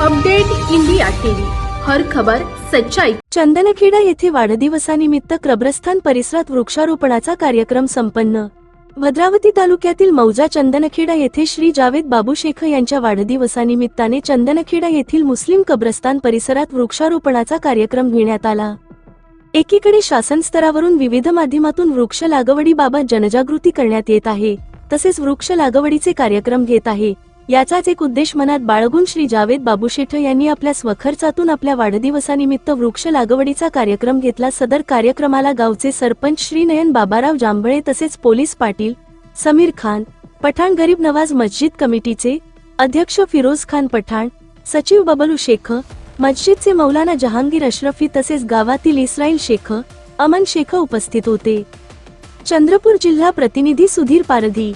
Update India TV. हर खबर सच्चाई. चंदनखेडा येथे वाढदिवसानिमित्त कब्रस्थान परिसरात वृक्षारोपणाचा कार्यक्रम संपन्न. भद्रावती तालुक्यातील मौजा चंदनखेडा येथे श्री जावेद बाबू शेख यांच्या वाढदिवसानिमित्ताने चंदनखेडा येथील मुस्लिम कब्रस्तान परिसरात वृक्षारोपणाचा कार्यक्रम घेण्यात आला. एकीकडे शासन स्तरावरून विविध माध्यमातून वृक्ष लागवडीबाबत जनजागृती करण्यात येत आहे तसेच वृक्ष लागवडीचे कार्यक्रम घेत आहे. याचाच एक उद्देश मनात बाळगून श्री जावेद बाबूशेठ यांनी आपल्या स्वखर्चातून आपल्या वाढदिवसानिमित्त वृक्ष लागवडीचा कार्यक्रम घेतला. सदर कार्यक्रमाला गावचे सरपंच श्री नयन बाबाराव जांभळे तसेच पोलीस पाटील समीर खान पठाण गरीब नवाज मस्जिद कमिटीचे अध्यक्ष फिरोज खान पठाण सचिव बबलू शेख मस्जिदचे मौलाना जहांगीर अशरफी तसेच गावातील इस्राईल शेख अमन शेख उपस्थित होते. चंद्रपूर जिल्हा प्रतिनिधी सुधीर पारधी.